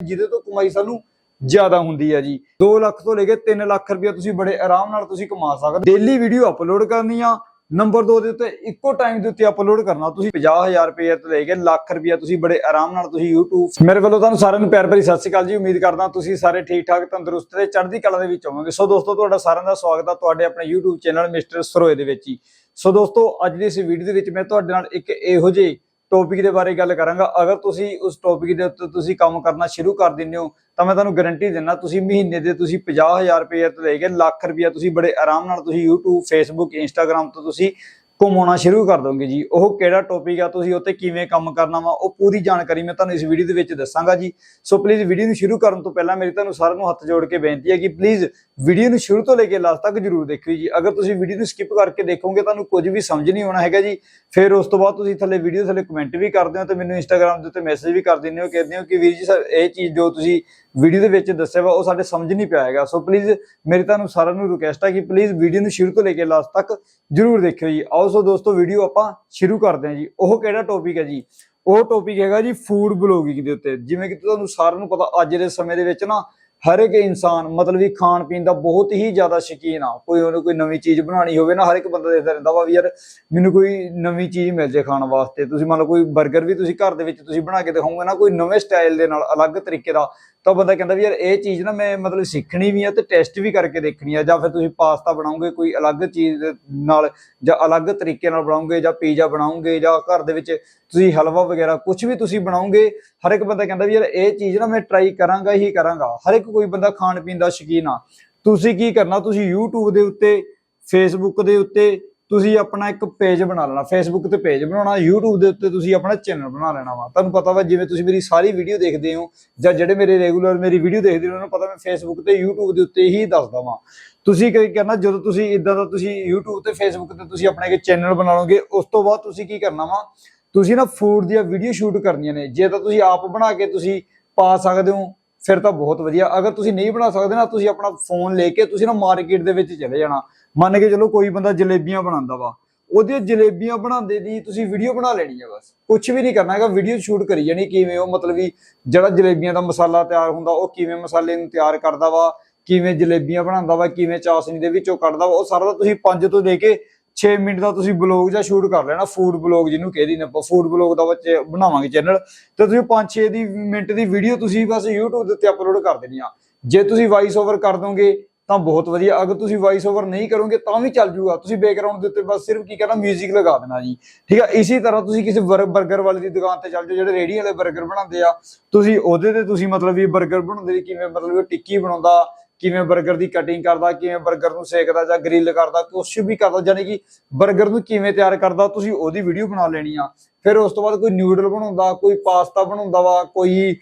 ਜਿਹਦੇ ਤੋਂ ਕਮਾਈ ਸਾਨੂੰ ਜ਼ਿਆਦਾ ਹੁੰਦੀ ਹੈ ਜੀ। 2 ਲੱਖ ਤੋਂ ਲੈ ਕੇ 3 ਲੱਖ ਰੁਪਏ ਤੁਸੀਂ ਬੜੇ ਆਰਾਮ ਨਾਲ ਤੁਸੀਂ ਕਮਾ ਸਕਦੇ। ਡੇਲੀ ਵੀਡੀਓ ਅਪਲੋਡ ਕਰਨੀ ਆ। ਨੰਬਰ 2 ਦੇ ਉੱਤੇ ਇੱਕੋ ਟਾਈਮ ਦੇ ਉੱਤੇ ਅਪਲੋਡ ਕਰਨਾ। ਤੁਸੀਂ 50000 ਰੁਪਏ ਤੋਂ ਲੈ ਕੇ ਲੱਖ ਰੁਪਏ ਤੁਸੀਂ ਬੜੇ ਆਰਾਮ ਨਾਲ ਤੁਸੀਂ YouTube ਮੇਰੇ ਵੱਲੋਂ ਤੁਹਾਨੂੰ ਸਾਰਿਆਂ ਨੂੰ ਪਿਆਰ ਭਰੀ ਸਤਿ ਸ਼੍ਰੀ ਅਕਾਲ ਜੀ। ਉਮੀਦ ਕਰਦਾ ਤੁਸੀਂ ਸਾਰੇ ਠੀਕ ਠਾਕ, ਤੰਦਰੁਸਤ ਤੇ ਚੜ੍ਹਦੀ ਕਲਾ ਦੇ ਵਿੱਚ ਹੋਵੋਗੇ। ਸੋ ਦੋਸਤੋ, ਤੁਹਾਡਾ ਸਾਰਿਆਂ ਦਾ ਸਵਾਗਤ ਆ ਤੁਹਾਡੇ ਆਪਣੇ YouTube ਚੈਨਲ ਮਿਸਟਰ ਸਰੋਏ ਦੇ ਵਿੱਚ ਹੀ। ਸੋ ਦੋਸਤੋ, ਅੱਜ ਦੀ ਇਸ ਵੀਡੀਓ ਦੇ ਵਿੱਚ ਮੈਂ ਤੁਹਾਡੇ ਨਾਲ ਇੱਕ ਇਹੋ ਜਿਹੇ ਟੌਪਿਕ ਦੇ ਬਾਰੇ ਗੱਲ ਕਰਾਂਗਾ। ਅਗਰ ਤੁਸੀਂ ਉਸ ਟੌਪਿਕ ਦੇ ਉੱਤੇ ਤੁਸੀਂ ਕੰਮ ਕਰਨਾ ਸ਼ੁਰੂ ਕਰ ਦਿੰਦੇ ਹੋ, ਤਾਂ ਮੈਂ ਤੁਹਾਨੂੰ ਗਾਰੰਟੀ ਦਿੰਦਾ, ਤੁਸੀਂ ਮਹੀਨੇ ਦੇ ਤੁਸੀਂ 50000 ਰੁਪਏ ਤੋਂ ਲੈ ਕੇ ਲੱਖ ਰੁਪਏ ਤੁਸੀਂ ਬੜੇ ਆਰਾਮ ਨਾਲ ਤੁਸੀਂ YouTube, Facebook, Instagram ਤੋਂ ਤੁਸੀਂ ਕਮਾਉਣਾ ਸ਼ੁਰੂ ਕਰ ਦੋਗੇ ਜੀ। ਉਹ ਕਿਹੜਾ ਟੌਪਿਕ ਆ, ਤੁਸੀਂ ਉੱਤੇ ਕਿਵੇਂ ਕੰਮ ਕਰਨਾ ਵਾ, ਉਹ ਪੂਰੀ ਜਾਣਕਾਰੀ ਮੈਂ ਤੁਹਾਨੂੰ ਇਸ ਵੀਡੀਓ ਦੇ ਵਿੱਚ ਦੱਸਾਂਗਾ ਜੀ। ਸੋ ਪਲੀਜ਼ ਵੀਡੀਓ ਨੂੰ ਸ਼ੁਰੂ ਕਰਨ ਤੋਂ ਪਹਿਲਾਂ ਮੇਰੀ ਤੁਹਾਨੂੰ ਸਾਰਿਆਂ ਨੂੰ ਹੱਥ ਜੋੜ ਕੇ ਬੇਨਤੀ ਹੈ ਕਿ ਪਲੀਜ਼ ਵੀਡੀਓ ਨੂੰ ਸ਼ੁਰੂ ਤੋਂ ਲੈ ਕੇ ਲਾਸਟ ਤੱਕ ਜਰੂਰ ਦੇਖਿਓ ਜੀ। ਅਗਰ ਤੁਸੀਂ ਵੀਡੀਓ ਨੂੰ ਸਕਿਪ ਕਰਕੇ ਦੇਖੋਗੇ, ਤੁਹਾਨੂੰ ਕੁਝ ਵੀ ਸਮਝ ਨਹੀਂ ਆਉਣਾ ਹੈਗਾ ਜੀ। ਫਿਰ ਉਸ ਤੋਂ ਬਾਅਦ ਤੁਸੀਂ ਥੱਲੇ ਵੀਡੀਓ ਥੱਲੇ ਕਮੈਂਟ ਵੀ ਕਰਦੇ ਹੋ ਤੇ ਮੈਨੂੰ ਇੰਸਟਾਗ੍ਰam ਦੇ ਉੱਤੇ ਮੈਸੇਜ ਵੀ ਕਰ ਦਿੰਦੇ ਹੋ ਕਹਿੰਦੇ ਹੋ ਕਿ ਵੀਰ ਜੀ ਇਹ ਚੀਜ਼ ਜੋ ਤੁਸੀਂ ਵੀਡੀਓ ਦੇ ਵਿੱਚ ਦੱਸਿਆ ਵਾ, ਉਹ ਸਾਡੇ ਸਮਝ ਨਹੀਂ ਪਿਆ ਹੈਗਾ। ਸੋ ਪਲੀਜ਼ ਮੇਰੀ ਤੁਹਾਨੂੰ ਸਾਰਿਆਂ ਨੂੰ ਰਿਕੁਐਸਟ ਹੈ ਕਿ ਪਲੀਜ਼ ਵੀਡੀਓ ਨੂੰ ਸ਼ੁਰੂ ਤੋਂ ਲੈ ਕੇ ਲਾਸਟ ਤੱਕ ਜਰੂਰ ਦੇਖਿਓ ਜੀ। ਆਓ ਸੋ ਦੋਸਤੋ, ਵੀਡੀਓ ਆਪਾਂ ਸ਼ੁਰੂ ਕਰਦੇ ਹਾਂ ਜੀ। ਉਹ ਕਿਹੜਾ ਟੌਪਿਕ ਹੈ ਜੀ? ਉਹ ਟੌਪਿਕ ਹੈਗਾ ਜੀ ਫੂਡ ਬਲੌਗਿੰਗ ਦੇ ਉੱਤੇ। ਜਿਵੇਂ ਕਿ ਤੁਹਾਨੂੰ ਸਾਰਿਆਂ ਨੂੰ ਪਤਾ, ਅੱਜ ਦੇ ਸਮੇਂ ਦੇ ਵਿੱਚ ਨਾ ਹਰ ਇੱਕ ਇਨਸਾਨ, ਮਤਲਬ ਵੀ ਖਾਣ ਪੀਣ ਦਾ ਬਹੁਤ ਹੀ ਜ਼ਿਆਦਾ ਸ਼ੌਕੀਨ ਆ। ਕੋਈ ਉਹਨੂੰ ਕੋਈ ਨਵੀਂ ਚੀਜ਼ ਬਣਾਉਣੀ ਹੋਵੇ ਨਾ, ਹਰ ਇੱਕ ਬੰਦਾ ਦੇਖਦਾ ਰਹਿੰਦਾ ਵਾ ਵੀ ਯਾਰ ਮੈਨੂੰ ਕੋਈ ਨਵੀਂ ਚੀਜ਼ ਮਿਲ ਜੇ ਖਾਣ ਵਾਸਤੇ। ਤੁਸੀਂ ਮੰਨ ਲਓ ਕੋਈ 버ਗਰ ਵੀ ਤੁਸੀਂ ਘਰ ਦੇ ਵਿੱਚ ਤੁਸੀਂ ਬਣਾ ਕੇ ਦਿਖਾਓਗੇ ਨਾ, ਕੋਈ ਨਵੇਂ ਸਟਾਈਲ ਦੇ ਨਾਲ ਅਲੱਗ ਤਰੀਕੇ ਦਾ ਤਾਂ ਬੰਦਾ ਕਹਿੰਦਾ ਵੀ ਯਾਰ ਇਹ ਚੀਜ਼ ਨਾ ਮੈਂ ਮਤਲਬ ਸਿੱਖਣੀ ਵੀ ਆ ਤੇ ਟੈਸਟ ਵੀ ਕਰਕੇ ਦੇਖਣੀ ਆ, ਜਾਂ ਫਿਰ ਤੁਸੀਂ ਪਾਸਤਾ ਬਣਾਓਗੇ, ਕੋਈ ਅਲੱਗ ਚੀਜ਼ ਨਾਲ ਜਾਂ ਅਲੱਗ ਤਰੀਕੇ ਨਾਲ ਬਣਾਉਂਗੇ ਜਾਂ ਪੀਜ਼ਾ ਬਣਾਉਂਗੇ ਜਾਂ ਘਰ ਦੇ ਵਿੱਚ ਤੁਸੀਂ ਹਲਵਾ ਵਗੈਰਾ ਕੁਝ ਵੀ ਤੁਸੀਂ ਬਣਾਉਂਗੇ ਹਰ ਇੱਕ ਬੰਦਾ ਕਹਿੰਦਾ ਵੀ ਯਾਰ ਇਹ ਚੀਜ਼ ਨਾ ਮੈਂ ਟਰਾਈ ਕਰਾਂਗਾ, ਹੀ ਕਰਾਂਗਾ। ਹਰ ਇੱਕ ਕੋਈ ਬੰਦਾ ਖਾਣ ਪੀਣ ਦਾ ਸ਼ੌਕੀਨ ਆ। ਤੁਸੀਂ ਕੀ ਕਰਨਾ, ਤੁਸੀਂ YouTube ਦੇ ਉੱਤੇ, Facebook ਦੇ ਉੱਤੇ ਤੁਸੀਂ ਆਪਣਾ ਇੱਕ ਪੇਜ ਬਣਾ ਲੈਣਾ ਫੇਸਬੁੱਕ ਤੇ ਪੇਜ ਬਣਾਉਣਾ, YouTube ਦੇ ਉੱਤੇ ਤੁਸੀਂ ਆਪਣਾ ਚੈਨਲ ਬਣਾ ਲੈਣਾ ਵਾ। ਤੁਹਾਨੂੰ ਪਤਾ ਵਾ, ਜਿਵੇਂ ਤੁਸੀਂ ਮੇਰੀ ਸਾਰੀ ਵੀਡੀਓ ਦੇਖਦੇ ਹੋ, ਜਾਂ ਜਿਹੜੇ ਮੇਰੇ ਰੈਗੂਲਰ ਮੇਰੀ ਵੀਡੀਓ ਦੇਖਦੇ ਹੋ, ਉਹਨਾਂ ਨੂੰ ਪਤਾ ਮੈਂ ਫੇਸਬੁੱਕ ਤੇ YouTube ਦੇ ਉੱਤੇ ਹੀ ਦੱਸਦਾ ਵਾਂ। ਤੁਸੀਂ ਕੀ ਕਰਨਾ, ਜਦੋਂ ਤੁਸੀਂ ਇਦਾਂ ਦਾ ਤੁਸੀਂ YouTube ਤੇ Facebook ਤੇ ਤੁਸੀਂ ਆਪਣਾ ਇੱਕ ਚੈਨਲ ਬਣਾ ਲਓਗੇ, ਉਸ ਤੋਂ ਬਾਅਦ ਤੁਸੀਂ ਕੀ ਕਰਨਾ ਵਾ, ਤੁਸੀਂ ਨਾ ਫੂਡ ਦੀਆਂ ਵੀਡੀਓ ਸ਼ੂਟ ਕਰਨੀਆਂ ਨੇ। ਜੇ ਤਾਂ ਤੁਸੀਂ ਆਪ ਬਣਾ ਕੇ ਤੁਸੀਂ ਪਾ ਸਕਦੇ ਹੋ ਫਿਰ ਤਾਂ ਬਹੁਤ ਵਧੀਆ। ਅਗਰ ਤੁਸੀਂ ਨਹੀਂ ਬਣਾ ਸਕਦੇ ਨਾ, ਤੁਸੀਂ ਆਪਣਾ ਫੋਨ ਲੈ ਕੇ ਤੁਸੀਂ ਨਾ ਮਾਰਕੀਟ ਦੇ ਵਿੱਚ ਚਲੇ ਜਾਣਾ। ਮੰਨ ਕੇ ਚਲੋ ਕੋਈ ਬੰਦਾ ਜਲੇਬੀਆਂ ਬਣਾਉਂਦਾ ਵਾ। ਉਹਦੀਆਂ ਜਲੇਬੀਆਂ ਬਣਾਉਂਦੇ ਦੀ ਤੁਸੀਂ ਵੀਡੀਓ ਬਣਾ ਲੈਣੀ ਹੈ ਬਸ। ਕੁਝ ਵੀ ਨਹੀਂ ਕਰਨਾ ਹੈਗਾ ਵੀਡੀਓ ਸ਼ੂਟ ਕਰੀ ਜਾਣੀ ਕਿਵੇਂ ਉਹ ਮਤਲਬ ਵੀ ਜਿਹੜਾ ਜਲੇਬੀਆਂ ਦਾ ਮਸਾਲਾ ਤਿਆਰ ਹੁੰਦਾ, ਉਹ ਕਿਵੇਂ ਮਸਾਲੇ ਨੂੰ ਤਿਆਰ ਕਰਦਾ ਵਾ, ਕਿਵੇਂ ਜਲੇਬੀਆਂ ਬਣਾਉਂਦਾ ਵਾ, ਕਿਵੇਂ ਚਾਸਨੀ ਦੇ ਵਿੱਚੋਂ ਕੱਢਦਾ ਵਾ, ਉਹ ਸਾਰਾ ਤੁਸੀਂ 5 ਤੋਂ ਲੈ ਕੇ 6 ਮਿੰਟ ਦਾ ਤੁਸੀਂ ਬਲੌਗ ਜਾਂ ਸ਼ੂਟ ਕਰ ਲੈਣਾ, ਫੂਡ ਬਲੌਗ ਜਿਹਨੂੰ ਕਹਿੰਦੇ ਨੇ ਆਪਾਂ, ਫੂਡ ਬਲੌਗ ਦਾ ਵਿੱਚ ਬਣਾਵਾਂਗੇ ਚੈਨਲ ਤੇ ਤੁਸੀਂ 5-6 ਦੀ ਮਿੰਟ ਦੀ ਵੀਡੀਓ ਤੁਸੀਂ ਬਸ YouTube ਦੇ ਉੱਤੇ ਅਪਲੋਡ ਕਰ ਦੇਣੀ ਆ। ਜੇ ਤੁਸੀਂ ਵਾਇਸ ਓਵਰ ਕਰ ਦੋਗੇ, ਤਾਂ ਬਹੁਤ ਵਧੀਆ। ਅਗਰ ਤੁਸੀਂ ਵਾਇਸ ਓਵਰ ਨਹੀਂ ਕਰੋਗੇ, ਤਾਂ ਵੀ ਚੱਲ ਜੂਗਾ। ਤੁਸੀਂ ਬੈਕਗ੍ਰਾਉਂਡ ਦੇ ਉੱਤੇ ਬਸ ਸਿਰਫ ਕੀ ਕਰਨਾ 뮤직 ਲਗਾ ਦੇਣਾ ਜੀ। ਠੀਕ ਆ? ਇਸੇ ਤਰ੍ਹਾਂ ਤੁਸੀਂ ਕਿਸੇ ਬਰਗਰ ਵਾਲੇ ਦੀ ਦੁਕਾਨ ਤੇ ਚੱਲ ਜਾਓ, ਜਿਹੜੇ ਰੇੜੀ ਵਾਲੇ ਬਰਗਰ ਬਣਾਉਂਦੇ ਆ, ਤੁਸੀਂ ਉਹਦੇ ਤੇ ਤੁਸੀਂ ਮਤਲਬ ਵੀ ਬਰਗਰ ਬਣਾਉਂਦੇ ਕਿਵੇਂ ਮਤਲਬ ਟਿੱਕੀ ਬਣਾਉਂਦਾ ਕਿਵੇਂ 버ਗਰ ਦੀ ਕਟਿੰਗ ਕਰਦਾ, ਕਿਵੇਂ 버ਗਰ ਨੂੰ ਸੇਕਦਾ ਜਾਂ ਗ੍ਰਿਲ ਕਰਦਾ, ਕੁਛ ਵੀ ਕਰਦਾ ਯਾਨੀ ਕਿ 버ਗਰ ਨੂੰ ਕਿਵੇਂ ਤਿਆਰ ਕਰਦਾ, ਤੁਸੀਂ ਉਹਦੀ ਵੀਡੀਓ ਬਣਾ ਲੈਣੀ ਆ। ਫਿਰ ਉਸ ਤੋਂ ਬਾਅਦ ਕੋਈ ਨਿਊਡਲ ਬਣਾਉਂਦਾ, ਕੋਈ ਪਾਸਤਾ ਬਣਾਉਂਦਾ ਵਾ, ਕੋਈ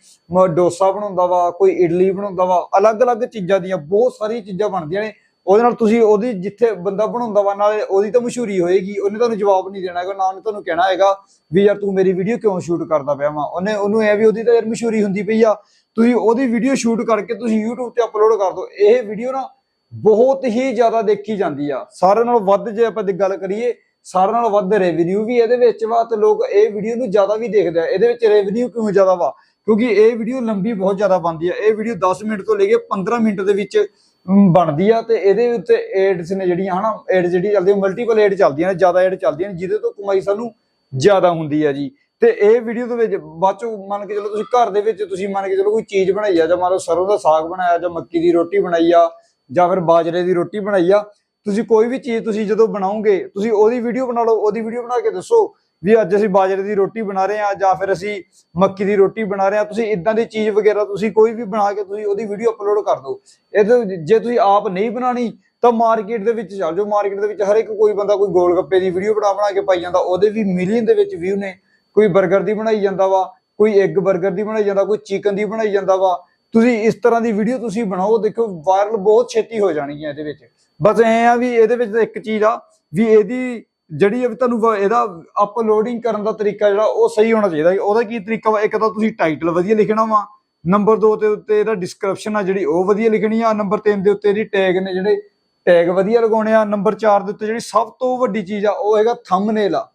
ਡੋਸਾ ਬਣਾਉਂਦਾ ਵਾ, ਕੋਈ ਇਡਲੀ ਬਣਾਉਂਦਾ ਵਾ, ਅਲੱਗ-ਅਲੱਗ ਚੀਜ਼ਾਂ ਦੀਆਂ, ਬਹੁਤ ਸਾਰੀਆਂ ਚੀਜ਼ਾਂ ਬਣਦੀਆਂ ਨੇ। ਉਹਦੇ ਨਾਲ ਤੁਸੀਂ ਉਹਦੀ ਜਿੱਥੇ ਬੰਦਾ ਬਣਾਉਂਦਾ ਵਾ, ਨਾਲੇ ਉਹਦੀ ਤਾਂ ਮਸ਼ਹੂਰੀ ਹੋਏਗੀ, ਉਹਨੇ ਤੁਹਾਨੂੰ ਜਵਾਬ ਨਹੀਂ ਦੇਣਾ ਹੈਗਾ, ਨਾ ਉਹਨੇ ਤੁਹਾਨੂੰ ਕਹਿਣਾ ਹੈਗਾ ਵੀ ਯਾਰ ਤੂੰ ਮੇਰੀ ਵੀਡੀਓ ਕਿਉਂ ਸ਼ੂਟ ਕਰਦਾ ਪਿਆ ਵਾ? ਉਹਨੇ, ਉਹਨੂੰ ਇਹ ਵੀ ਉਹਦੀ ਤਾਂ ਯਾਰ ਮਸ਼ਹੂਰੀ ਹੁੰਦੀ ਪਈ ਆ। ਤੁਸੀਂ ਉਹਦੀ ਵੀਡੀਓ ਸ਼ੂਟ ਕਰਕੇ ਤੁਸੀਂ YouTube ਤੇ ਅਪਲੋਡ ਕਰ ਦਿਓ ਇਹ ਵੀਡੀਓ ਨਾ ਬਹੁਤ ਹੀ ਜ਼ਿਆਦਾ ਦੇਖੀ ਜਾਂਦੀ ਆ। ਸਾਰਿਆਂ ਨਾਲੋਂ ਵੱਧ ਜੇ ਆਪਾਂ ਦੀ ਗੱਲ ਕਰੀਏ, ਸਾਰਿਆਂ ਨਾਲੋਂ ਵੱਧ ਰੈਵਨਿਊ ਵੀ ਇਹਦੇ ਵਿੱਚ ਵਾ ਤੇ ਲੋਕ ਇਹ ਵੀਡੀਓ ਨੂੰ ਜ਼ਿਆਦਾ ਵੀ ਦੇਖਦੇ ਆ। ਇਹਦੇ ਵਿੱਚ ਰੈਵਨਿਊ ਕਿਉਂ ਜ਼ਿਆਦਾ ਵਾ? ਕਿਉਂਕਿ ਇਹ ਵੀਡੀਓ ਲੰਬੀ ਬਹੁਤ ਜ਼ਿਆਦਾ ਬਣਦੀ ਆ। ਇਹ ਵੀਡੀਓ 10 ਮਿੰਟ ਤੋਂ ਲੈ ਕੇ 15 ਮਿੰਟ ਦੇ ਵਿੱਚ ਬਣਦੀ ਆ ਤੇ ਇਹਦੇ ਉੱਤੇ ਐਡਸ ਨੇ ਜਿਹੜੀਆਂ ਹਨਾ ਐਡ ਜਿਹੜੀ ਚੱਲਦੀ ਮਲਟੀਪਲ ਐਡ ਚੱਲਦੀਆਂ ਨੇ, ਜ਼ਿਆਦਾ ਐਡ ਚੱਲਦੀਆਂ ਨੇ, ਜਿਹਦੇ ਤੋਂ ਕਮਾਈ ਸਾਨੂੰ ਜ਼ਿਆਦਾ ਹੁੰਦੀ ਆ ਜੀ। ਤੇ ਇਹ ਵੀਡੀਓ ਦੇ ਵਿੱਚ ਬਾਅਦ ਚੋਂ ਮੰਨ ਕੇ ਚਲੋ ਤੁਸੀਂ ਘਰ ਦੇ ਵਿੱਚ ਤੁਸੀਂ ਮੰਨ ਕੇ ਚਲੋ ਕੋਈ ਚੀਜ਼ ਬਣਾਈ ਆ, ਜਾਂ ਮੰਨ ਲਓ ਸਰੋਂ ਦਾ ਸਾਗ ਬਣਾਇਆ, ਜਾਂ ਮੱਕੀ ਦੀ ਰੋਟੀ ਬਣਾਈ ਆ, ਜਾਂ ਫਿਰ ਬਾਜਰੇ ਦੀ ਰੋਟੀ ਬਣਾਈ ਆ, ਤੁਸੀਂ ਕੋਈ ਵੀ ਚੀਜ਼ ਤੁਸੀਂ ਜਦੋਂ ਬਣਾਓਗੇ, ਤੁਸੀਂ ਉਹਦੀ ਵੀਡੀਓ ਬਣਾ ਲਓ, ਉਹਦੀ ਵੀਡੀਓ ਬਣਾ ਕੇ ਦੱਸੋ। ਵੀ ਅੱਜ ਅਸੀਂ ਬਾਜਰੇ ਦੀ ਰੋਟੀ ਬਣਾ ਰਹੇ ਆ ਜਾਂ ਫਿਰ ਅਸੀਂ ਮੱਕੀ ਦੀ ਰੋਟੀ ਬਣਾ ਰਹੇ ਆ ਤੁਸੀਂ ਇਦਾਂ ਦੀ ਚੀਜ਼ ਵਗੈਰਾ ਤੁਸੀਂ ਕੋਈ ਵੀ ਬਣਾ ਕੇ ਤੁਸੀਂ ਉਹਦੀ ਵੀਡੀਓ ਅਪਲੋਡ ਕਰ ਦਿਓ। ਇਹਦੇ ਜੇ ਤੁਸੀਂ ਆਪ ਨਹੀਂ ਬਣਾਣੀ ਤਾਂ ਮਾਰਕੀਟ ਦੇ ਵਿੱਚ ਚੱਲ ਜਾਓ। ਮਾਰਕੀਟ ਦੇ ਵਿੱਚ ਹਰ ਇੱਕ ਕੋਈ ਬੰਦਾ ਕੋਈ ਗੋਲ ਗੱਪੇ ਦੀ ਵੀਡੀਓ ਬਣਾ ਬਣਾ ਕੇ ਪਾਈ ਜਾਂਦਾ। ਉਹਦੇ ਵੀ ਮਿਲੀਅਨ ਦੇ ਵਿੱਚ ਵਿਊ ਨੇ। ਕੋਈ 버ਗਰ ਦੀ ਬਣਾਈ ਜਾਂਦਾ ਵਾ, ਕੋਈ ਐਗ 버ਗਰ ਦੀ ਬਣਾਈ ਜਾਂਦਾ, ਕੋਈ ਚਿਕਨ ਦੀ ਬਣਾਈ ਜਾਂਦਾ ਵਾ। ਤੁਸੀਂ ਇਸ ਤਰ੍ਹਾਂ ਦੀ ਵੀਡੀਓ ਤੁਸੀਂ ਬਣਾਓ ਦੇਖੋ ਵਾਇਰਲ ਬਹੁਤ ਛੇਤੀ ਹੋ ਜਾਣੀ ਹੈ ਇਹਦੇ ਵਿੱਚ। ਬਸ ਐ ਆ ਵੀ ਇਹਦੇ ਵਿੱਚ ਇੱਕ ਚੀਜ਼ ਆ, ਵੀ ਇਹਦੀ ਜਿਹੜੀ ਆ ਤੁਹਾਨੂੰ ਵ- ਇਹਦਾ ਅਪਲੋਡਿੰਗ ਕਰਨ ਦਾ ਤਰੀਕਾ ਜਿਹੜਾ ਉਹ ਸਹੀ ਹੋਣਾ ਚਾਹੀਦਾ ਉਹਦਾ ਕੀ ਤਰੀਕਾ ਵਾ? ਇੱਕ ਤਾਂ ਤੁਸੀਂ ਟਾਈਟਲ ਵਧੀਆ ਲਿਖਣਾ ਵਾ। ਨੰਬਰ 2 ਦੇ ਉੱਤੇ ਇਹਦਾ ਡਿਸਕ੍ਰਿਪਸ਼ਨ ਆ ਜਿਹੜੀ ਉਹ ਵਧੀਆ ਲਿਖਣੀ ਆ। ਨੰਬਰ 3 ਦੇ ਉੱਤੇ ਇਹਦੀ ਟੈਗ ਨੇ ਜਿਹੜੇ ਟੈਗ ਵਧੀਆ ਲਗਾਉਣੇ ਆ। ਨੰਬਰ 4 ਦੇ ਉੱਤੇ ਜਿਹੜੀ ਸਭ ਤੋਂ ਵੱਡੀ ਚੀਜ਼ ਆ, ਉਹ ਹੈਗਾ ਥੰਬਨੇਲ ਆ।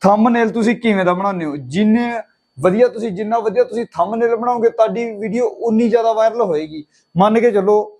ਥੰਬਨੇਲ ਤੁਸੀਂ ਕਿਵੇਂ ਦਾ ਬਣਾਉਂਦੇ ਹੋ? ਜਿੰਨੇ ਵਧੀਆ ਤੁਸੀਂ, ਜਿੰਨਾ ਵਧੀਆ ਤੁਸੀਂ ਥੰਬਨੇਲ ਬਣਾਓਗੇ, ਤੁਹਾਡੀ ਵੀਡੀਓ ਉਨੀ ਜ਼ਿਆਦਾ ਵਾਇਰਲ ਹੋਏਗੀ। ਮੰਨ ਕੇ ਚੱਲੋ,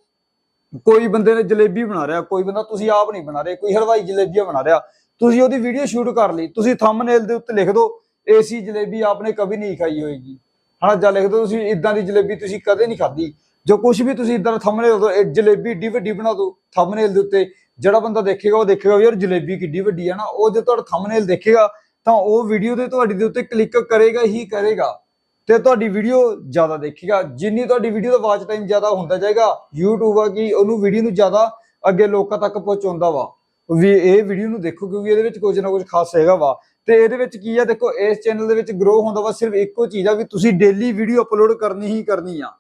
ਕੋਈ ਬੰਦੇ ਨੇ ਜਲੇਬੀ ਬਣਾ ਰਿਹਾ, ਕੋਈ ਬੰਦਾ ਤੁਸੀਂ ਆਪ ਨਹੀਂ ਬਣਾ ਰਹੇ, ਕੋਈ ਹਲਵਾਈ ਜਲੇਬੀਆਂ ਬਣਾ ਰਿਹਾ। ਤੁਸੀਂ ਉਹਦੀ ਵੀਡੀਓ ਸ਼ੂਟ ਕਰ ਲਈ। ਤੁਸੀਂ ਥੰਬਨੇਲ ਦੇ ਉੱਤੇ ਲਿਖ ਦਿਓ ਏਸੀ ਜਲੇਬੀ ਆਪਨੇ ਕभी ਨਹੀਂ ਖਾਈ ਹੋਏਗੀ। ਹਨਾ, ਜਾਂ ਲਿਖ ਦਿਓ ਤੁਸੀਂ ਇਦਾਂ ਦੀ ਜਲੇਬੀ ਤੁਸੀਂ ਕਦੇ ਨਹੀਂ ਖਾਧੀ। ਜੋ ਕੁਝ ਵੀ ਤੁਸੀਂ ਇਦਾਂ ਦਾ ਥੰਬਨੇਲ ਦੋ ਇਹ ਜਲੇਬੀ ਏਡੀ ਵੱਡੀ ਬਣਾ ਦਿਓ ਥੰਬਨੇਲ ਦੇ ਉੱਤੇ। ਜਿਹੜਾ ਬੰਦਾ ਦੇਖੇਗਾ, ਉਹ ਦੇਖੇਗਾ ਯਾਰ ਜਲੇਬੀ ਕਿੱਡੀ ਵੱਡੀ ਹੈ ਨਾ। ਉਹ ਜੇ ਤੁਹਾਡਾ ਥੰਬਨੇਲ ਦੇਖੇਗਾ, ਤਾਂ ਉਹ ਵੀਡੀਓ ਤੇ ਤੁਹਾਡੀ ਦੇ ਉੱਤੇ ਕਲਿੱਕ ਕਰੇਗਾ ਹੀ ਕਰੇਗਾ। ਤੇ ਤੁਹਾਡੀ ਵੀਡੀਓ ਜ਼ਿਆਦਾ ਦੇਖੇਗਾ। ਜਿੰਨੀ ਤੁਹਾਡੀ ਵੀਡੀਓ ਦਾ ਵਾਚ ਟਾਈਮ ਜ਼ਿਆਦਾ ਹੁੰਦਾ ਜਾਏਗਾ, YouTube ਆ ਕਿ, ਉਹਨੂੰ ਵੀਡੀਓ ਨੂੰ ਜ਼ਿਆਦਾ ਅੱਗੇ ਲੋਕਾਂ ਤੱਕ ਪਹੁੰਚਾਉਂਦਾ ਵਾ। ਵੀ ਇਹ ਵੀਡੀਓ ਨੂੰ ਦੇਖੋ ਕਿਉਂਕਿ ਇਹਦੇ ਵਿੱਚ ਕੁਝ ਨਾ ਕੁਝ ਖਾਸ ਹੈਗਾ ਵਾ। ਤੇ ਇਹਦੇ ਵਿੱਚ ਕੀ ਆ, ਦੇਖੋ, ਇਸ ਚੈਨਲ ਦੇ ਵਿੱਚ ਗਰੋ ਹੁੰਦਾ ਵਾ ਸਿਰਫ ਇੱਕੋ ਚੀਜ਼ ਆ ਵੀ ਤੁਸੀਂ ਡੇਲੀ ਵੀਡੀਓ ਅਪਲੋਡ ਕਰਨੀ ਹੀ ਕਰਨੀ ਆ।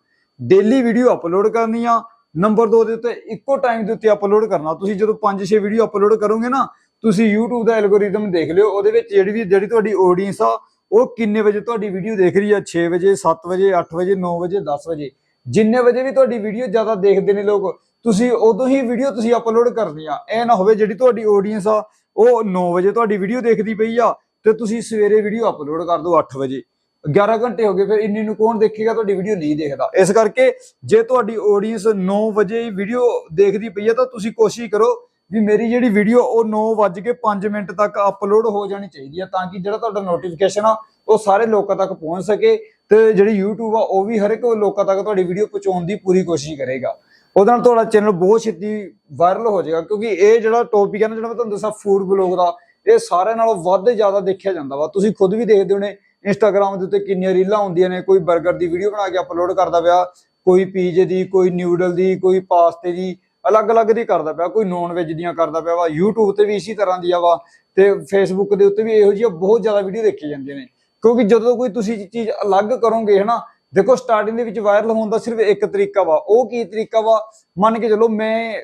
ਡੇਲੀ ਵੀਡੀਓ ਅਪਲੋਡ ਕਰਨੀ ਆ ਨੰਬਰ 2 ਦੇ ਉੱਤੇ ਇੱਕੋ ਟਾਈਮ ਦੇ ਉੱਤੇ ਅਪਲੋਡ ਕਰਨਾ। ਤੁਸੀਂ ਜਦੋਂ 5-6 ਵੀਡੀਓ ਅਪਲੋਡ ਕਰੋਗੇ ਨਾ, ਤੁਸੀਂ YouTube ਦਾ ਐਲਗੋਰਿਦਮ ਦੇਖ ਲਿਓ, ਉਹਦੇ ਵਿੱਚ ਜਿਹੜੀ ਵੀ, ਜਿਹੜੀ ਤੁਹਾਡੀ ਆਡੀਅנס ਆ, ਉਹ ਕਿੰਨੇ ਵਜੇ ਤੁਹਾਡੀ ਵੀਡੀਓ ਦੇਖ ਰਹੀ ਆ? 6 ਵਜੇ 7 ਵਜੇ 8 ਵਜੇ 9 ਵਜੇ 10 ਵਜੇ। ਜਿੰਨੇ ਵਜੇ ਵੀ ਤੁਹਾਡੀ ਵੀਡੀਓ ਜ਼ਿਆਦਾ ਦੇਖਦੇ ਨੇ ਲੋਕ, ਤੁਸੀਂ ਉਦੋਂ ਹੀ ਵੀਡੀਓ ਤੁਸੀਂ ਅਪਲੋਡ ਕਰਨੀ ਆ। ਐ ਨਾ ਹੋਵੇ ਜਿਹੜੀ ਤੁਹਾਡੀ ਆਡੀਅנס ਆ, ਉਹ 9 ਵਜੇ ਤੁਹਾਡੀ ਵੀਡੀਓ ਦੇਖਦੀ ਪਈ ਆ, ਤੇ ਤੁਸੀਂ ਸਵੇਰੇ ਵੀਡੀਓ ਅਪਲੋਡ ਕਰ ਦਿਓ 8 ਵਜੇ। 11 ਘੰਟੇ ਹੋ ਗਏ, ਫਿਰ ਇੰਨੀ ਨੂੰ ਕੌਣ ਦੇਖੇਗਾ, ਤੁਹਾਡੀ ਵੀਡੀਓ ਨਹੀਂ ਦੇਖਦਾ। ਇਸ ਕਰਕੇ ਜੇ ਤੁਹਾਡੀ ਆਡੀਅנס 9 ਵਜੇ ਵੀਡੀਓ ਦੇਖਦੀ ਪਈ ਆ, ਤਾਂ ਤੁਸੀਂ ਕੋਸ਼ਿਸ਼ ਕਰੋ ਵੀ ਮੇਰੀ ਜਿਹੜੀ ਵੀਡੀਓ ਉਹ 9 ਕੇ 5 ਮਿੰਟ ਤੱਕ ਅਪਲੋਡ ਹੋ ਜਾਣੀ ਚਾਹੀਦੀ ਆ, ਤਾਂ ਕਿ ਜਿਹੜਾ ਤੁਹਾਡਾ ਨੋਟੀਫਿਕੇਸ਼ਨ ਆ, ਉਹ ਸਾਰੇ ਲੋਕਾਂ ਤੱਕ ਪਹੁੰਚ ਸਕੇ। ਤੇ ਜਿਹੜੀ YouTube ਆ, ਉਹ ਵੀ ਹਰ ਇੱਕ ਲੋਕਾਂ ਤੱਕ ਤੁਹਾਡੀ ਵੀਡੀਓ ਪਹੁੰਚਾਉਣ ਦੀ ਪੂਰੀ ਕੋਸ਼ਿਸ਼ ਕਰੇਗਾ। ਉਹਦੇ ਨਾਲ ਤੁਹਾਡਾ ਚੈਨਲ ਬਹੁਤ ਛੇਤੀ ਵਾਇਰਲ ਹੋ ਜਾਏਗਾ, ਕਿਉਂਕਿ ਇਹ ਜਿਹੜਾ ਟੌਪਿਕ ਹੈ ਨਾ, ਜਿਹੜਾ ਮੈਂ ਤੁਹਾਨੂੰ ਦੱਸਾਂ ਫੂਡ ਬਲੌਗ ਦਾ, ਇਹ ਸਾਰਿਆਂ ਨਾਲੋਂ ਵੱਧ ਜ਼ਿਆਦਾ ਦੇਖਿਆ ਜਾਂਦਾ ਵਾ। ਤੁਸੀਂ ਖੁਦ ਵੀ ਦੇਖਦੇ ਹੋਣੇ ਇੰਸਟਾਗ੍ਰam ਦੇ ਉੱਤੇ ਕਿੰਨੀਆਂ ਰੀਲਾਂ ਹੁੰਦੀਆਂ ਨੇ, ਕੋਈ 버ਗਰ ਦੀ ਵੀਡੀਓ ਬਣਾ ਕੇ ਅਪਲੋਡ ਕਰਦਾ ਪਿਆ, ਕੋਈ ਪੀਜ਼ੇ ਦੀ, ਕੋਈ ਨਿਊਡਲ ਦੀ, ਕੋਈ ਪਾਸਤੇ ਦੀ, ਅਲੱਗ-ਅਲੱਗ ਦੀ ਕਰਦਾ ਪਿਆ, ਕੋਈ ਨੌਨ ਵੈਜ ਦੀਆਂ ਕਰਦਾ ਪਿਆ ਵਾ। YouTube ਤੇ ਵੀ ਇਸੇ ਤਰ੍ਹਾਂ ਦੀ ਆ ਵਾ, ਤੇ Facebook ਦੇ ਉੱਤੇ ਵੀ ਇਹੋ ਜਿਹੀਆਂ ਬਹੁਤ ਜ਼ਿਆਦਾ ਵੀਡੀਓ ਦੇਖੀ ਜਾਂਦੀਆਂ ਨੇ। ਕਿਉਂਕਿ ਜਦੋਂ ਕੋਈ ਤੁਸੀਂ ਚੀਜ਼ ਅਲੱਗ ਕਰੋਗੇ, ਹਨਾ, ਦੇਖੋ ਸਟਾਰਟਿੰਗ ਦੇ ਵਿੱਚ ਵਾਇਰਲ ਹੋਣ ਦਾ ਸਿਰਫ ਇੱਕ ਤਰੀਕਾ ਵਾ। ਉਹ ਕੀ ਤਰੀਕਾ ਵਾ? ਮੰਨ ਕੇ ਚਲੋ ਮੈਂ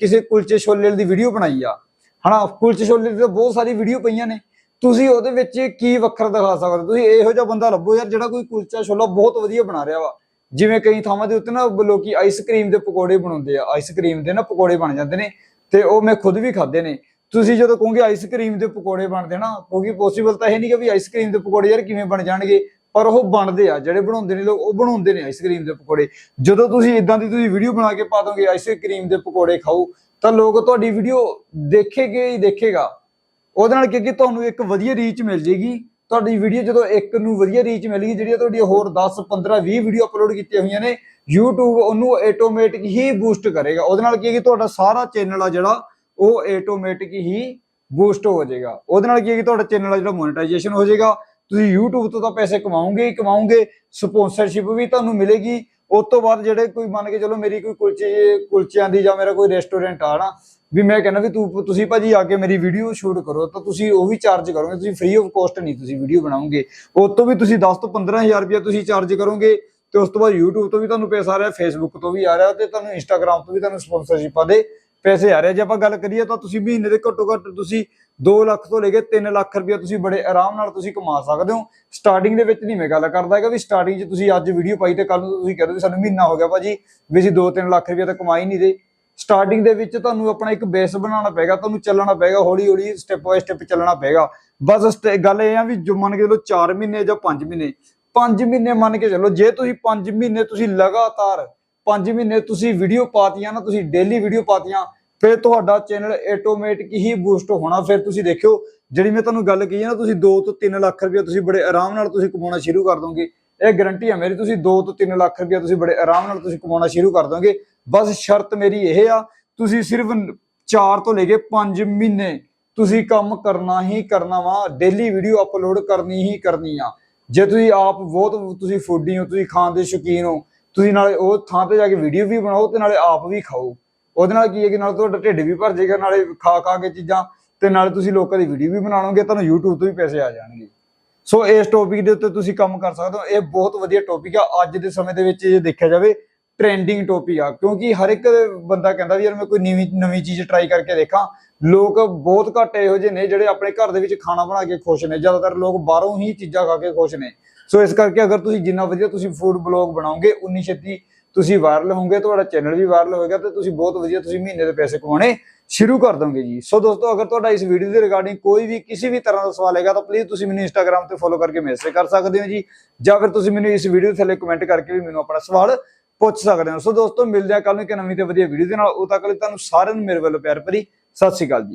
ਕਿਸੇ ਕੁਲਚੇ ਛੋਲੇ ਦੀ ਵੀਡੀਓ ਬਣਾਈ ਆ। ਹਨਾ, ਕੁਲਚੇ ਛੋਲੇ ਦੀ ਤਾਂ ਬਹੁਤ ਸਾਰੀ ਵੀਡੀਓ ਪਈਆਂ ਨੇ। ਤੁਸੀਂ ਉਹਦੇ ਵਿੱਚ ਕੀ ਵੱਖਰਾ ਦਿਖਾ ਸਕਦੇ? ਹੋ? ਤੁਸੀਂ ਇਹੋ ਜਿਹਾ ਬੰਦਾ ਲੱਭੋ ਯਾਰ, ਜਿਹੜਾ ਕੋਈ ਕੁਲਚਾ ਛੋਲਾ ਬਹੁਤ ਵਧੀਆ ਬਣਾ ਰਿਹਾ ਵਾ। ਜਿਵੇਂ ਕਈ ਥਾਵਾਂ ਦੇ ਉੱਤੇ ਨਾ ਲੋਕੀ ਆਈਸਕ੍ਰੀਮ ਦੇ ਪਕੌੜੇ ਬਣਾਉਂਦੇ ਆ। ਆਈਸਕ੍ਰੀਮ ਦੇ ਨਾ ਪਕੌੜੇ ਬਣ ਜਾਂਦੇ ਨੇ ਤੇ ਉਹ ਮੈਂ ਖੁਦ ਵੀ ਖਾਦੇ ਨੇ। ਤੁਸੀਂ ਜਦੋਂ ਕਹੋਗੇ ਆਈਸਕ੍ਰੀਮ ਦੇ ਪਕੌੜੇ ਬਣਦੇ ਨਾ, ਕਿਉਂਕਿ ਪੋਸੀਬਲ ਤਾਂ ਇਹ ਨਹੀਂ ਕਿ ਵੀ ਆਈਸਕ੍ਰੀਮ ਦੇ ਪਕੌੜੇ ਯਾਰ ਕਿਵੇਂ ਬਣ ਜਾਣਗੇ, ਪਰ ਉਹ ਬਣਦੇ ਆ, ਜਿਹੜੇ ਬਣਾਉਂਦੇ ਨੇ ਲੋਕ ਉਹ ਬਣਾਉਂਦੇ ਨੇ ਆਈਸਕ੍ਰੀਮ ਦੇ ਪਕੌੜੇ। ਜਦੋਂ ਤੁਸੀਂ ਇਦਾਂ ਦੀ ਤੁਸੀਂ ਵੀਡੀਓ ਬਣਾ ਕੇ ਪਾ ਦੋਗੇ ਆਈਸਕ੍ਰੀਮ ਦੇ ਪਕੌੜੇ ਖਾਓ, ਤਾਂ ਲੋਕ ਤੁਹਾਡੀ ਵੀਡੀਓ ਦੇਖੇਗੇ ਹੀ ਦੇਖੇਗਾ। ਉਹਦੇ ਨਾਲ ਕੀ ਕਿ ਤੁਹਾਨੂੰ ਇੱਕ ਵਧੀਆ ਰੀਚ ਮਿਲ ਜੇਗੀ ਤੁਹਾਡੀ ਵੀਡੀਓ ਜਦੋਂ ਇੱਕ ਨੂੰ ਵਧੀਆ ਰੀਚ ਮਿਲੇਗੀ ਜਿਹੜੀਆਂ ਤੁਹਾਡੀਆਂ ਹੋਰ 10 15 20 ਵੀਡੀਓ ਅਪਲੋਡ ਕੀਤੀਆਂ ਹੋਈਆਂ ਨੇ, YouTube ਉਹਨੂੰ ਆਟੋਮੈਟਿਕ ਹੀ ਬੂਸਟ ਕਰੇਗਾ। ਉਹਦੇ ਨਾਲ ਕੀ ਹੈ ਕਿ ਤੁਹਾਡਾ ਸਾਰਾ ਚੈਨਲ ਆ ਜਿਹੜਾ ਉਹ ਆਟੋਮੈਟਿਕ ਹੀ ਬੂਸਟ ਹੋ ਜਾਏਗਾ। ਉਹਦੇ ਨਾਲ ਕੀ ਹੈ ਕਿ ਤੁਹਾਡਾ ਚੈਨਲ ਆ ਜਿਹੜਾ ਮੋਨੇਟਾਈਜੇਸ਼ਨ ਹੋ ਜਾਏਗਾ, ਤੁਸੀਂ YouTube ਤੋਂ ਤਾਂ ਪੈਸੇ ਕਮਾਓਗੇ ਹੀ ਕਮਾਉਂਗੇ ਸਪਾਂਸਰਸ਼ਿਪ ਵੀ ਤੁਹਾਨੂੰ ਮਿਲੇਗੀ। ਉਸ ਤੋਂ ਬਾਅਦ ਜਿਹੜੇ ਕੋਈ ਮੰਨ ਕੇ ਚਲੋ ਮੇਰੀ ਕੋਈ ਕੁਲਚੇ, ਕੁਲਚਿਆਂ ਦੀ ਜਾਂ ਮੇਰਾ ਕੋਈ ਰੈਸਟੋਰੈਂਟ ਆ ਨਾ, ਵੀ ਮੈਂ ਕਹਿੰਦਾ ਵੀ ਤੂੰ, ਤੁਸੀਂ ਭਾਜੀ ਆ ਕੇ ਮੇਰੀ ਵੀਡੀਓ ਸ਼ੂਟ ਕਰੋ, ਤਾਂ ਤੁਸੀਂ ਉਹ ਵੀ ਚਾਰਜ ਕਰੋਗੇ। ਤੁਸੀਂ ਫ੍ਰੀ ਆਫ ਕੋਸਟ ਨਹੀਂ ਤੁਸੀਂ ਵੀਡੀਓ ਬਣਾਓਗੇ। ਉਸ ਤੋਂ ਵੀ ਤੁਸੀਂ 10 ਤੋਂ 15000 ਰੁਪਏ ਤੁਸੀਂ ਚਾਰਜ ਕਰੋਗੇ ਤੇ ਉਸ ਤੋਂ ਬਾਅਦ YouTube ਤੋਂ ਵੀ ਤੁਹਾਨੂੰ ਪੈਸਾ ਆ ਰਿਹਾ, Facebook ਤੋਂ ਵੀ ਆ ਰਿਹਾ ਤੇ ਤੁਹਾਨੂੰ Instagram ਤੋਂ ਵੀ ਤੁਹਾਨੂੰ ਸਪਾਂਸਰਸ਼ਿਪਾਂ ਦੇ। ਪੈਸੇ ਆ ਰਹੇ ਜੇ ਆਪਾਂ ਗੱਲ ਕਰੀਏ ਤਾਂ ਤੁਸੀਂ ਮਹੀਨੇ ਦੇ ਘੱਟੋ ਘੱਟ ਤੁਸੀਂ 2 ਲੱਖ ਤੋਂ ਲੈ ਕੇ 3 ਲੱਖ ਰੁਪਏ ਤੁਸੀਂ ਬੜੇ ਆਰਾਮ ਨਾਲ ਤੁਸੀਂ ਕਮਾ ਸਕਦੇ ਹੋ। ਸਟਾਰਟਿੰਗ ਦੇ ਵਿੱਚ ਨਹੀਂ ਮੈਂ ਗੱਲ ਕਰਦਾ ਹੈਗਾ ਵੀ ਸਟਾਰਟਿੰਗ 'ਚ ਤੁਸੀਂ ਅੱਜ ਵੀਡੀਓ ਪਾਈ ਤੇ ਕੱਲ ਨੂੰ ਤੁਸੀਂ ਕਹਿੰਦੇ ਸਾਨੂੰ ਮਹੀਨਾ ਹੋ ਗਿਆ ਭਾਜੀ, ਵੀ ਅਸੀਂ 2-3 ਲੱਖ ਰੁਪਏ ਤਾਂ ਕਮਾ ਹੀ ਨਹੀਂ ਦੇ। ਸਟਾਰਟਿੰਗ ਦੇ ਵਿੱਚ ਤੁਹਾਨੂੰ ਆਪਣਾ ਇੱਕ ਬੇਸ ਬਣਾਉਣਾ ਪਏਗਾ, ਤੁਹਾਨੂੰ ਚੱਲਣਾ ਪਏਗਾ ਹੌਲੀ ਹੌਲੀ ਸਟੈਪ ਬਾਏ ਸਟੈਪ ਚੱਲਣਾ ਪਏਗਾ। ਬਸ ਸਟ- ਗੱਲ ਇਹ ਆ ਵੀ ਜੋ ਮੰਨ ਕੇ ਚਲੋ 4 ਮਹੀਨੇ ਜਾਂ 5 ਮਹੀਨੇ 5 ਮਹੀਨੇ ਮੰਨ ਕੇ ਚੱਲੋ, ਜੇ ਤੁਸੀਂ 5 ਮਹੀਨੇ ਤੁਸੀਂ ਲਗਾਤਾਰ 5 ਮਹੀਨੇ ਤੁਸੀਂ ਵੀਡੀਓ ਪਾਤੀਆਂ ਨਾ, ਤੁਸੀਂ ਡੇਲੀ ਵੀਡੀਓ ਪਾਤੀਆਂ, ਫਿਰ ਤੁਹਾਡਾ ਚੈਨਲ ਆਟੋਮੈਟਿਕ ਹੀ ਬੂਸਟ ਹੋਣਾ। ਫਿਰ ਤੁਸੀਂ ਦੇਖਿਓ, ਜਿਹੜੀ ਮੈਂ ਤੁਹਾਨੂੰ ਗੱਲ ਕਹੀ ਹੈ ਨਾ, ਤੁਸੀਂ 2 ਤੋਂ 3 ਲੱਖ ਰੁਪਏ ਤੁਸੀਂ ਬੜੇ ਆਰਾਮ ਨਾਲ ਤੁਸੀਂ ਕਮਾਉਣਾ ਸ਼ੁਰੂ ਕਰ ਦੋਗੇ। ਇਹ ਗਾਰੰਟੀ ਹੈ ਮੇਰੀ, ਤੁਸੀਂ 2 ਤੋਂ 3 ਲੱਖ ਰੁਪਏ ਤੁਸੀਂ ਬੜੇ ਆਰਾਮ ਨਾਲ ਤੁਸੀਂ ਕਮਾਉਣਾ ਸ਼ੁਰੂ ਕਰ ਦੋਗੇ। ਬਸ ਸ਼ਰਤ ਮੇਰੀ ਇਹ ਆ, ਤੁਸੀਂ ਸਿਰਫ 4 ਤੋਂ ਲੈ ਕੇ 5 ਮਹੀਨੇ ਤੁਸੀਂ ਕੰਮ ਕਰਨਾ ਹੀ ਕਰਨਾ ਵਾ ਡੇਲੀ ਵੀਡੀਓ ਅਪਲੋਡ ਕਰਨੀ ਹੀ ਕਰਨੀ ਆ। ਜੇ ਤੁਸੀਂ ਆਪ ਬਹੁਤ ਤੁਸੀਂ ਫੂਡੀ ਹੋ, ਤੁਸੀਂ ਖਾਣ ਦੇ ਸ਼ੌਕੀਨ ਹੋ ਤੁਸੀਂ ਨਾਲੇ ਉਹ ਥਾਂ ਤੇ ਜਾ ਕੇ ਵੀਡੀਓ ਵੀ ਬਣਾਓ ਤੇ ਨਾਲੇ ਆਪ ਵੀ ਖਾਓ। ਉਹਦੇ ਨਾਲ ਕੀ ਹੈ ਕਿ ਨਾਲ ਤੁਹਾਡਾ ਢਿੱਡ ਵੀ ਭਰ ਜਾਏਗਾ, ਨਾਲੇ ਖਾ ਖਾ ਕੇ ਚੀਜ਼ਾਂ ਤੇ ਨਾਲੇ ਤੁਸੀਂ ਲੋਕਾਂ ਦੀ ਵੀਡੀਓ ਵੀ ਬਣਾ ਤੁਹਾਨੂੰ YouTube ਤੋਂ ਵੀ ਪੈਸੇ ਆ ਜਾਣਗੇ। ਸੋ ਇਸ ਟੌਪਿਕ ਦੇ ਉੱਤੇ ਤੁਸੀਂ ਕੰਮ ਕਰ ਸਕਦੇ ਹੋ। ਇਹ ਬਹੁਤ ਵਧੀਆ ਟੌਪਿਕ ਆ। ਅੱਜ ਦੇ ਸਮੇਂ ਦੇ ਵਿੱਚ ਜੇ ਦੇਖਿਆ ਜਾਵੇ ਟ੍ਰੈਂਡਿੰਗ ਟੌਪਿਕ ਆ। ਕਿਉਂਕਿ ਹਰ ਇੱਕ ਬੰਦਾ ਕਹਿੰਦਾ ਵੀ ਯਾਰ ਮੈਂ ਕੋਈ ਨਵੀਂ ਨਵੀਂ ਚੀਜ਼ ਟਰਾਈ ਕਰਕੇ ਦੇਖਾਂ। ਲੋਕ ਬਹੁਤ ਘੱਟ ਇਹੋ ਜਿਹੇ ਨੇ ਜਿਹੜੇ ਆਪਣੇ ਘਰ ਦੇ ਵਿੱਚ ਖਾਣਾ ਬਣਾ ਕੇ ਖੁਸ਼ ਨੇ। ਜ਼ਿਆਦਾਤਰ ਲੋਕ ਬਾਹਰੋਂ ਹੀ ਚੀਜ਼ਾਂ ਖਾ ਕੇ ਖੁਸ਼ ਨੇ। ਸੋ ਇਸ ਕਰਕੇ ਅਗਰ ਤੁਸੀਂ ਜਿੰਨਾ ਵਧੀਆ ਤੁਸੀਂ ਫੂਡ ਬਲੌਗ ਬਣਾਓਗੇ, ਉਨੀ ਛੇਤੀ ਤੁਸੀਂ ਵਾਇਰਲ ਹੋਵੋਗੇ ਤੁਹਾਡਾ ਚੈਨਲ ਵੀ ਵਾਇਰਲ ਹੋਏਗਾ ਤੇ ਤੁਸੀਂ ਬਹੁਤ ਵਧੀਆ ਤੁਸੀਂ ਮਹੀਨੇ ਦੇ ਪੈਸੇ ਕਮਾਉਣੇ ਸ਼ੁਰੂ ਕਰ ਦੋਗੇ ਜੀ। ਸੋ ਦੋਸਤੋ, ਅਗਰ ਤੁਹਾਡਾ ਇਸ ਵੀਡੀਓ ਦੇ ਰਿਗਾਰਡਿੰਗ ਕੋਈ ਵੀ ਕਿਸੇ ਵੀ ਤਰ੍ਹਾਂ ਦਾ ਸਵਾਲ ਹੈਗਾ ਤਾਂ ਪਲੀਜ਼ ਤੁਸੀਂ ਮੈਨੂੰ ਇੰਸਟਾਗ੍ਰam ਤੇ ਫੋਲੋ ਕਰਕੇ ਮੈਸੇਜ ਕਰ ਸਕਦੇ ਹੋ ਜੀ ਜਾਂ ਫਿਰ ਤੁਸੀਂ ਮੈਨੂੰ ਇਸ ਵੀਡੀਓ ਥੱਲੇ ਕਮੈਂਟ ਕਰਕੇ ਵੀ ਮੈਨੂੰ ਆਪਣਾ ਸਵਾਲ ਪੁੱਛ ਸਕਦੇ ਹੋ। ਸੋ ਦੋਸਤੋ, ਮਿਲਦੇ ਆ ਕੱਲ ਨੂੰ ਇੱਕ ਨਵੀਂ ਤੇ ਵਧੀਆ ਵੀਡੀਓ ਦੇ ਨਾਲ। ਉਹ ਤੱਕ ਲਈ ਤੁਹਾਨੂੰ ਸਾਰਿਆਂ ਨੂੰ ਮੇਰੇ ਵੱਲੋਂ ਪਿਆਰ ਭਰੀ ਸਤਿ ਸ਼੍ਰੀ ਅਕਾਲ ਜੀ।